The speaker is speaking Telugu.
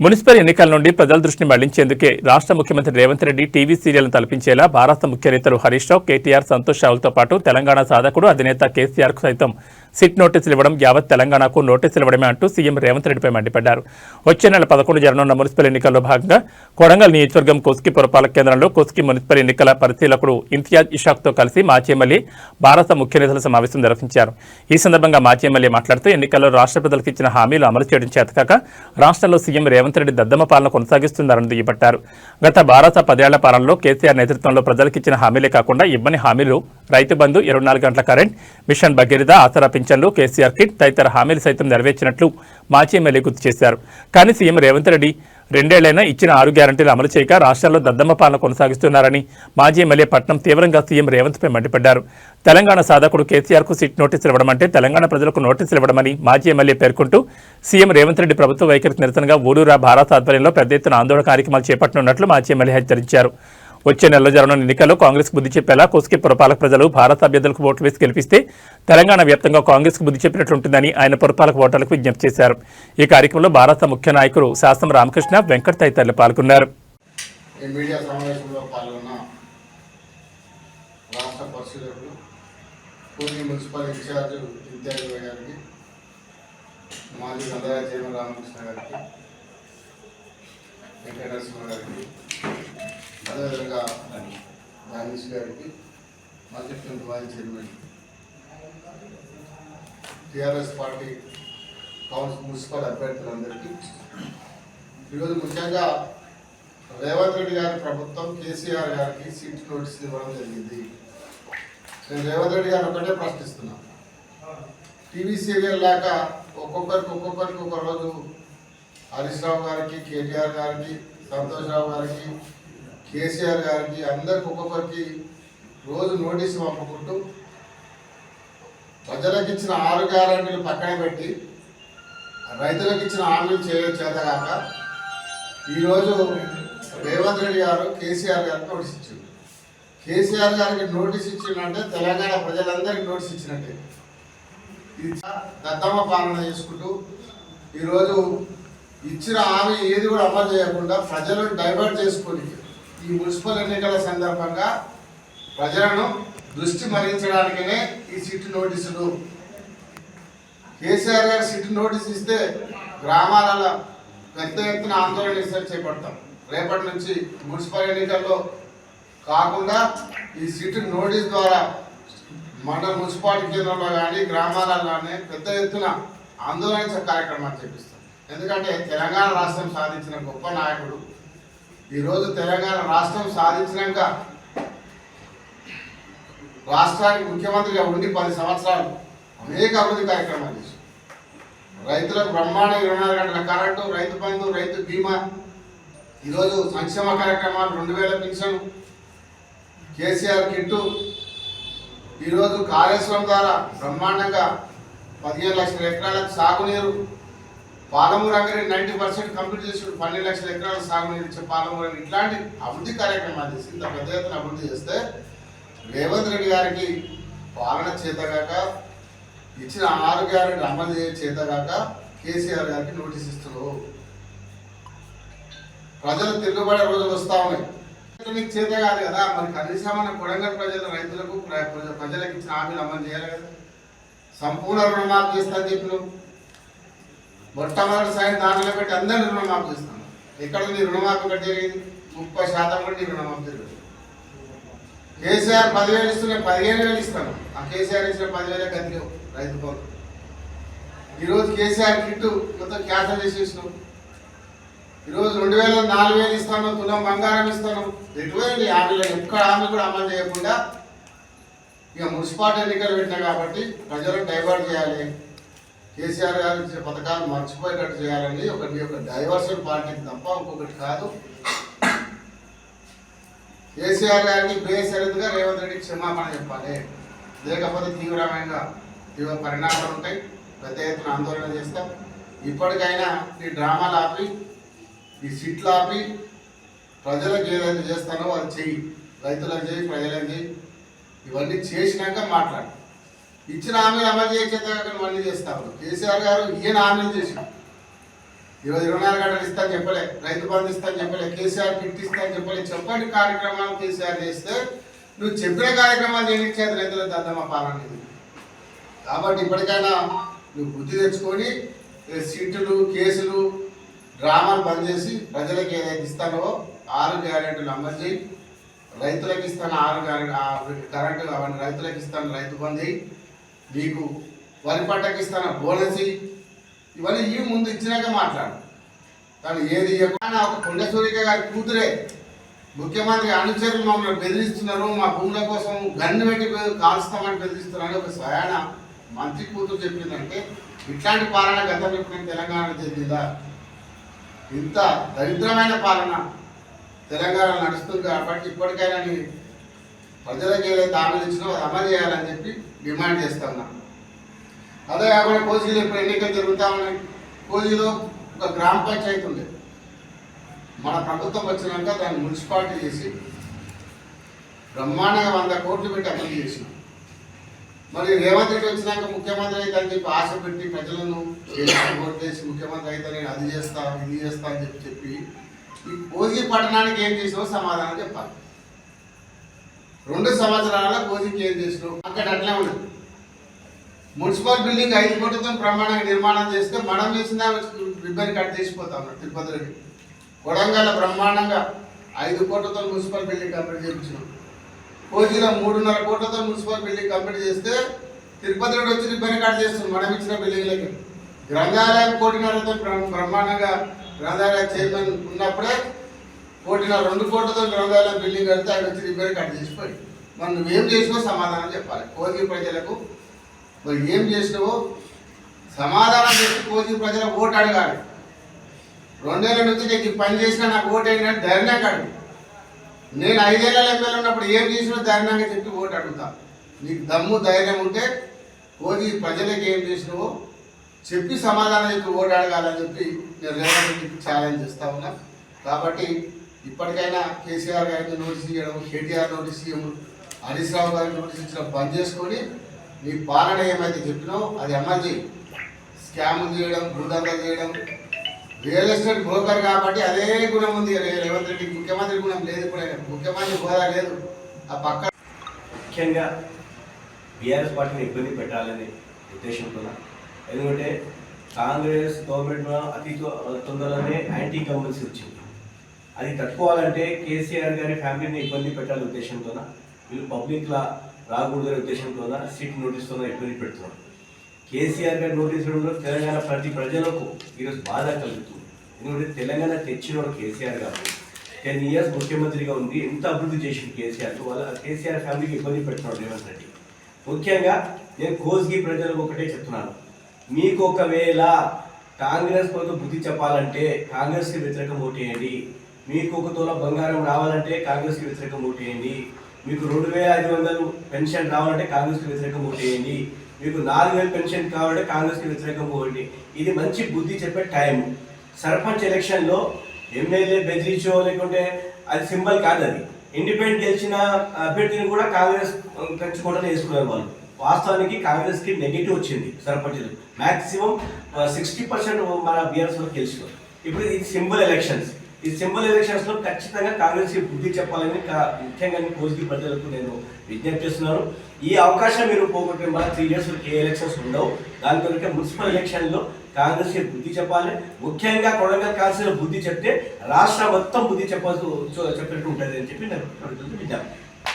మున్సిపల్ ఎన్నికల నుండి ప్రజల దృష్టిని మళ్ళించేందుకే రాష్ట్ర ముఖ్యమంత్రి రేవంత్ రెడ్డి టీవీ సీరియల్ను తలపించేలా భారత ముఖ్య నేతలు హరీష్ రావు కేటీఆర్ సంతోష్ రావులతో పాటు తెలంగాణ సాధకుడు అధినేత కేసీఆర్కు సైతం సిట్ నోటీసులు ఇవ్వడం యావత్ తెలంగాణకు నోటీసులు ఇవ్వడమే అంటూ సీఎం రేవంత్ రెడ్డిపై మండిపడ్డారు. వచ్చే నెల పదకొండు జరగనున్న మున్సిపల్ ఎన్నికల్లో భాగంగా కొడంగల్ నియోజకవర్గం కోస్కి పురపాలక కేంద్రంలో కోస్కి మున్సిపల్ ఎన్నికల పరిశీలకుడు ఇంతియాజ్ ఇషాక్తో కలిసి మాజీ ఎమ్మెల్యే భారత ముఖ్య నిధుల సమావేశం నిర్వహించారు. ఈ సందర్భంగా మాజీ ఎమ్మెల్యే మాట్లాడుతూ ఎన్నికల్లో రాష్ట్ర ప్రజలకు ఇచ్చిన హామీలు అమలు చేయడం చేతకాక రాష్ట్రంలో సీఎం రేవంత్ రెడ్డి దద్దమ్మ పాలన కొనసాగిస్తున్నారని దుయ్యబట్టారు. గత భారత పదేళ్ళ పాలనలో కేసీఆర్ నేతృత్వంలో ప్రజలకు ఇచ్చిన హామీలే కాకుండా ఇవ్వని హామీలు రైతు బంధు ఇరవై నాలుగు గంటల కరెంట్ మిషన్ భగీరథ ఆసరా పింఛన్లు కేసీఆర్ కిట్ తదితర హామీలు సైతం నెరవేర్చినట్లు మాజీ ఎమ్మెల్యే గుర్తు చేశారు. కానీ సీఎం రేవంత్ రెడ్డి రెండేళ్ళైనా ఇచ్చిన ఆరు గ్యారంటీలు అమలు చేయక రాష్ట్రాల్లో దద్దమ్మ పాలన కొనసాగిస్తున్నారని మాజీ ఎమ్మెల్యే పట్నం తీవ్రంగా సీఎం రేవంత్పై మండిపడ్డారు. తెలంగాణ సాధకుడు కేసీఆర్కు సిట్ నోటీసులు ఇవ్వడం అంటే తెలంగాణ ప్రజలకు నోటీసులు ఇవ్వడమని మాజీ ఎమ్మెల్యే పేర్కొంటూ సీఎం రేవంత్ రెడ్డి ప్రభుత్వ వైఖరికి నిరసనగా ఊరూరా భారత ఆధ్వర్యంలో పెద్ద ఎత్తున ఆందోళన కార్యక్రమాలు చేపట్టనున్నట్లు మాజీ ఎమ్మెల్యే హెచ్చరించారు. వచ్చే నెలలో జరగనున్న ఎన్నికల్లో కాంగ్రెస్ బుద్ధి చెప్పేలా కోసుకి పురపాలక ప్రజలు భారత అభ్యర్థులకు ఓట్లు వేసి గెలిపిస్తే తెలంగాణ వ్యాప్తంగా కాంగ్రెస్కు బుద్ధి చెప్పినట్లుంటుందని ఆయన పురపాలక ఓటర్లకు విజ్ఞప్తి చేశారు. ఈ కార్యక్రమంలో భారత ముఖ్య నాయకులు శాస్త్రం రామకృష్ణ వెంకట్ తదితరులు పాల్గొన్నారు. మున్సిపల్ ఇన్ఛార్జ్ గారికి మాజీ రామకృష్ణ గారికి గారికి అదేవిధంగా మహేష్ గారికి మాజీ మాజీ chairman TRS party council municipal అభ్యర్థులందరికీ. ఈరోజు ముఖ్యంగా రేవంత్ రెడ్డి గారి ప్రభుత్వం కేసీఆర్ గారికి సీట్ నోటీసులు ఇవ్వడం జరిగింది. నేను రేవంత్ రెడ్డి గారిని ఒకటే ప్రశ్నిస్తున్నా. టీవీ సీరియల్ లేక ఒక్కొక్కరికి ఒక్కొక్కరికి ఒక రోజు హరీష్ రావు గారికి కేటీఆర్ గారికి సంతోష్ రావు గారికి కేసీఆర్ గారికి అందరికి ఒక్కొక్కరికి రోజు నోటీసు పంపుకుంటూ ప్రజలకు ఇచ్చిన ఆరు గ్యారంటీలు పక్కన పెట్టి రైతులకు ఇచ్చిన హామీలు చేయ చేతగాక ఈరోజు రేవంత్ రెడ్డి గారు కేసీఆర్ గారికి నోటీస్ ఇచ్చింది కేసీఆర్ గారికి నోటీస్ ఇచ్చిందంటే తెలంగాణ ప్రజలందరికీ నోటీస్ ఇచ్చినట్టే. ఇది దత్తమ్మ పాలన చేసుకుంటూ ఈరోజు ఇచ్చిన హామీ ఏది కూడా అమలు చేయకుండా ప్రజలను డైవర్ట్ చేసుకొని ఈ మున్సిపల్ ఎన్నికల సందర్భంగా ప్రజలను దృష్టి మరించడానికనే ఈ సిట్ నోటీసులు. కేసీఆర్ గారు సిట్ నోటీస్ ఇస్తే గ్రామాలలో పెద్ద ఎత్తున ఆందోళన చేపడతాం. రేపటి నుంచి మున్సిపల్ ఎన్నికల్లో కాకుండా ఈ సిట్ నోటీస్ ద్వారా మండల మున్సిపాలిటీ కేంద్రంలో కానీ గ్రామాలలో కానీ పెద్ద ఎత్తున ఆందోళన కార్యక్రమాలు చేపిస్తాం. ఎందుకంటే తెలంగాణ రాష్ట్రం సాధించిన గొప్ప నాయకుడు ఈరోజు తెలంగాణ రాష్ట్రం సాధించినాక రాష్ట్రానికి ముఖ్యమంత్రిగా ఉండి పది సంవత్సరాలు అనేక అభివృద్ధి కార్యక్రమాలు చేశారు. రైతులకు బ్రహ్మాండ ఇరవై నాలుగు గంటల కరెంటు రైతు బంధు రైతు బీమా ఈరోజు సంక్షేమ కార్యక్రమాలు రెండు వేల పెన్షన్ కేసీఆర్ కిట్టు ఈరోజు కాళేశ్వరం ద్వారా బ్రహ్మాండంగా పదిహేను లక్షల ఎకరాలకు సాగునీరు పాలమూరు అంగడి నైంటీ పర్సెంట్ కంప్లీట్ చేసి పన్నెండు లక్షల ఎకరాల సాగునీరు ఇచ్చే పాలమూరు ఇట్లాంటి అభివృద్ధి కార్యక్రమాలు చేసి ఇంత పెద్ద ఎత్తున అభివృద్ధి చేస్తే రేవంత్ రెడ్డి గారికి పాలన చేతగాక ఇచ్చిన ఆరు గ్యారెంటీ అమలు చేయ చేతగాక కేసీఆర్ గారికి నోటీస్ ఇస్తున్నారు. ప్రజలు తిరుగుబడే రోజులు వస్తా ఉన్నాయి. మీకు చేత కాదు కదా మరి కనీసం మన కొడంగల్ ప్రజల రైతులకు ప్ర- ప్రజలకు ఇచ్చిన హామీలు అమలు చేయాలి కదా. సంపూర్ణ రుణమాఫీ చేస్తా అని చెప్పినావు మొట్టమొదటి సాయం దాంట్లో పెట్టి అందరినీ రుణమాఫీ చేస్తాను. ఎక్కడ నీ రుణమాఫీ కట్టి జరిగింది? ముప్పై శాతం కూడా నీ రుణమాఫీ జరిగింది. కేసీఆర్ పదివేలు ఇస్తున్నా పదిహేను వేలు ఇస్తాను. ఆ కేసీఆర్ ఇచ్చిన పదివేలే గతిలో రైతు బంధు ఈరోజు కేసీఆర్ కిట్టు మొత్తం క్యాన్సల్ చేసేసినావు ఈరోజు రెండు వేల నాలుగు వేలు ఇస్తాను తులం బంగారం ఇస్తాను. ఎటువంటి హామీలు ఎక్కడ హామీ కూడా అమలు చేయకుండా ఇక మున్సిపాలిటీ ఎన్నికలు పెట్టినా కాబట్టి ప్రజలను డైవర్ట్ చేయాలి. కేసీఆర్ గారు ఇచ్చిన పథకాలు మర్చిపోయేటట్టు చేయాలని ఒకటి ఒక డైవర్షన్ పార్టీకి తప్ప ఇంకొకటి కాదు. కేసీఆర్ గారికి బేసరిదిగా రేవంత్ రెడ్డి క్షమాపణ చెప్పాలి. లేకపోతే తీవ్రమైన తీవ్ర పరిణామాలు ఉంటాయి. పెద్ద ఎత్తున ఆందోళన చేస్తాం. ఇప్పటికైనా ఈ డ్రామాలు ఆపి ఈ సిట్లు ఆపి ప్రజలకు ఏదైతే చేస్తానో అది చెయ్యి. రైతులకు చేయి ప్రజలకు చేయి ఇవన్నీ చేసినాక మాట్లాడు. ఇచ్చిన హామీలు అమలు చేసేదాకా మళ్ళీ అన్నీ కేసీఆర్ గారు ఈయన హామీలు చేసి ఈరోజు ఇరవై నాలుగు గంటలు ఇస్తాను చెప్పలే రైతు బంధు ఇస్తాను చెప్పలే కేసీఆర్ కిట్ ఇస్తాను అని చెప్పలే చెప్పని కార్యక్రమాలు కేసీఆర్ చేస్తే నువ్వు చెప్పిన కార్యక్రమాలు చేయించేది రైతుల దద్దమ్మ పాలన కాబట్టి ఇప్పటికైనా నువ్వు బుద్ధి తెచ్చుకొని సీట్లు కేసులు డ్రామాలు బంద్ చేసి ప్రజలకు ఏదైతే ఇస్తానో ఆరు గ్యారెంటీలు అమలు చేయి. రైతులకు ఇస్తాను ఆరు గ్యారెంటీ కరెంటు అవన్నీ రైతులకు ఇస్తాను రైతు బంద్ చేయి. మీకు వరి పంటకి ఇస్తాను బోనస్ ఇవన్నీ ఈ ముందు ఇచ్చినాక మాట్లాడు. కానీ ఏది ఇవ్వకుండా ఒక కొండసూరిక గారి కూతురే ముఖ్యమంత్రి అనుచరులు మమ్మల్ని బెదిరిస్తున్నారు మా భూముల కోసం గన్ను పెట్టి కాలుస్తామని కాల్స్తామని బెదిరిస్తున్నారు ఒక స్వయాన మంత్రి కూతురు చెప్పిందంటే ఇట్లాంటి పాలన గతంలో ఎప్పుడైనా తెలంగాణ చెందిందా ఇంత దరిద్రమైన పాలన తెలంగాణ నడుస్తుంది కాబట్టి ఇప్పటికైనా నీ ప్రజలకు ఏదైతే హామీలు ఇచ్చినో అది అమలు చేయాలని చెప్పి డిమాండ్ చేస్తా అదే కాకుండా కోజీలో ఇప్పుడు ఎన్నికలు జరుగుతా ఉన్నాయి? ఒక గ్రామ పంచాయతీ ఉంది. మన ప్రభుత్వం వచ్చినాక దాన్ని మున్సిపాలిటీ చేసి బ్రహ్మాండంగా వంద కోట్లు పెట్టి అమలు చేసినాం. మరి రేవంత్ రెడ్డి వచ్చినాక ముఖ్యమంత్రి అయితే అని చెప్పి ఆశ పెట్టి ప్రజలను ఓటు చేసి ముఖ్యమంత్రి అయితే నేను అది చేస్తా ఇది చేస్తా అని చెప్పి చెప్పి ఈ కోజీ పట్టణానికి ఏం చేసినావు సమాధానం చెప్పాలి. రెండు సంవత్సరాల భోజనం ఏం చేసినాం అక్కడ అట్లా ఉండదు మున్సిపల్ బిల్డింగ్ ఐదు కోట్లతో ప్రమాణంగా నిర్మాణం చేస్తే మనం వేసిన రిబ్బన్ కట్ చేసిపోతాం తిరుపతి కొడంగల్ బ్రహ్మాండంగా ఐదు కోట్లతో మున్సిపల్ బిల్డింగ్ కంప్లీట్ చేయించినాం. కోజిలో మూడున్నర కోట్లతో మున్సిపల్ బిల్డింగ్ కంప్లీట్ చేస్తే తిరుపతిలో వచ్చి రిబ్బన్ కట్ చేస్తుంది మనం ఇచ్చిన బిల్డింగ్లకి. గ్రంథాలయం కోటిన్నరతో బ్రహ్మాండంగా గ్రంథాలయ చైర్మన్ ఉన్నప్పుడే కోటిన రెండు కోట్లతో గ్రంథాలయం బిల్డింగ్ కడితే ఆయన వచ్చి రిపేర్ కట్ చేసిపోయి. మరి నువ్వేం చేసినావు సమాధానం చెప్పాలి. కోజీ ప్రజలకు మరి ఏం చేసినావో సమాధానం చెప్పి కోజీ ప్రజల ఓటు అడగాడు రెండేళ్ళ నుంచి నీకు పని చేసినా నాకు ఓటు అయినట్టు ధైర్యంగా అడుగు. నేను ఐదేళ్ళ ఎమ్మెల్యే ఉన్నప్పుడు ఏం చేసినా ధైర్యంగా చెప్పి ఓటు అడుగుతా. నీకు దమ్ము ధైర్యం ఉంటే కోజీ ప్రజలకు ఏం చేసినావో చెప్పి సమాధానం చెప్పి ఓటు అడగాలని చెప్పి నేను రేవంత్ ఛాలెంజ్ ఇస్తా ఉన్నా. కాబట్టి ఇప్పటికైనా కేసీఆర్ గారికి నోటీస్ ఇవ్వడం కేటీఆర్ నోటీస్ ఇవ్వడం హరీష్ రావు గారికి నోటీస్ ఇచ్చడం బంద్ చేసుకొని మీ పాలన ఏమైతే చెప్పినావు అది అమలు చేయి. స్కామ్ చేయడం భూదందాలు చేయడం. రియల్ ఎస్టేట్ బ్రోకర్ కాబట్టి అదే గుణం ఉంది. రేవంత్ రెడ్డి ముఖ్యమంత్రి గుణం లేదు ఇప్పుడు ముఖ్యమంత్రి హోదా లేదు. ఆ పక్క ముఖ్యంగా బీఆర్ఎస్ పార్టీని ఇబ్బంది పెట్టాలని ఉద్దేశంతో ఎందుకంటే కాంగ్రెస్ గవర్నమెంట్ అతి త్వ- తొందరలోనే యాంటీ గవర్నెన్స్ వచ్చింది. అది తట్టుకోవాలంటే కేసీఆర్ గారి ఫ్యామిలీని ఇబ్బంది పెట్టాలి ఉద్దేశంతోన? వీళ్ళు పబ్లిక్లా రాకూడదనే ఉద్దేశంతోన? సీట్ నోటీస్తో ఇబ్బంది పెడుతున్నారు? కేసీఆర్ గారి నోటీస్ ఇవ్వడంలో తెలంగాణ ప్రతి ప్రజలకు ఈరోజు బాధ కలుగుతుంది. ఎందుకంటే తెలంగాణ తెచ్చినోడు కేసీఆర్ గారు. టెన్ ఇయర్స్ ముఖ్యమంత్రిగా ఉంది ఎంత అభివృద్ధి చేసింది కేసీఆర్. వాళ్ళ కేసీఆర్ ఫ్యామిలీకి ఇబ్బంది పెడుతున్నాడు రేవంత్ రెడ్డి. ముఖ్యంగా నేను కోస్గి ప్రజలకు ఒకటే చెప్తున్నాను. మీకు ఒకవేళ కాంగ్రెస్ కొంత బుద్ధి చెప్పాలంటే కాంగ్రెస్కి వ్యతిరేకం ఓటేయండి. మీకు ఒక తోల బంగారం రావాలంటే కాంగ్రెస్కి వ్యతిరేకం ఓటేయండి మీకు రెండు వేల ఐదు వందలు పెన్షన్ రావాలంటే కాంగ్రెస్కి వ్యతిరేకం ఓటేయండి మీకు నాలుగు వేలు పెన్షన్ కావాలంటే కాంగ్రెస్కి వ్యతిరేకం ఓటి ఇది మంచి బుద్ధి చెప్పే టైం. సర్పంచ్ ఎలక్షన్లో ఎమ్మెల్యే బెదిరించో లేకుంటే అది సింబల్ కాదు అది. ఇండిపెండెంట్ గెలిచిన అభ్యర్థిని కూడా కాంగ్రెస్ పెంచుకోవడం వేసుకున్నారు వాళ్ళు. వాస్తవానికి కాంగ్రెస్కి నెగిటివ్ వచ్చింది సర్పంచ్ మాక్సిమం సిక్స్టీ పర్సెంట్ మన బీఆర్ఎస్లో గెలిచినారు. ఇప్పుడు ఇది సింబల్ ఎలక్షన్స్. ఈ సింబల్ ఎలక్షన్స్లో ఖచ్చితంగా కాంగ్రెస్కి బుద్ధి చెప్పాలని కా- ముఖ్యంగా నేను ప్రజలకు నేను విజ్ఞప్తి చేస్తున్నాను. ఈ అవకాశం మీరు పోగొట్టే మన త్రీ ఇయర్స్ ఏ ఎలక్షన్స్ ఉండవు. దాని కొరకే మున్సిపల్ ఎలక్షన్లో కాంగ్రెస్కి బుద్ధి చెప్పాలి. ముఖ్యంగా కొడంగల్ కాన్స్టిట్యూషన్ బుద్ధి చెప్తే రాష్ట్రం మొత్తం బుద్ధి చెప్పాల్సి చెప్పినట్టు ఉంటుంది అని చెప్పి నేను విజ్ఞప్తి.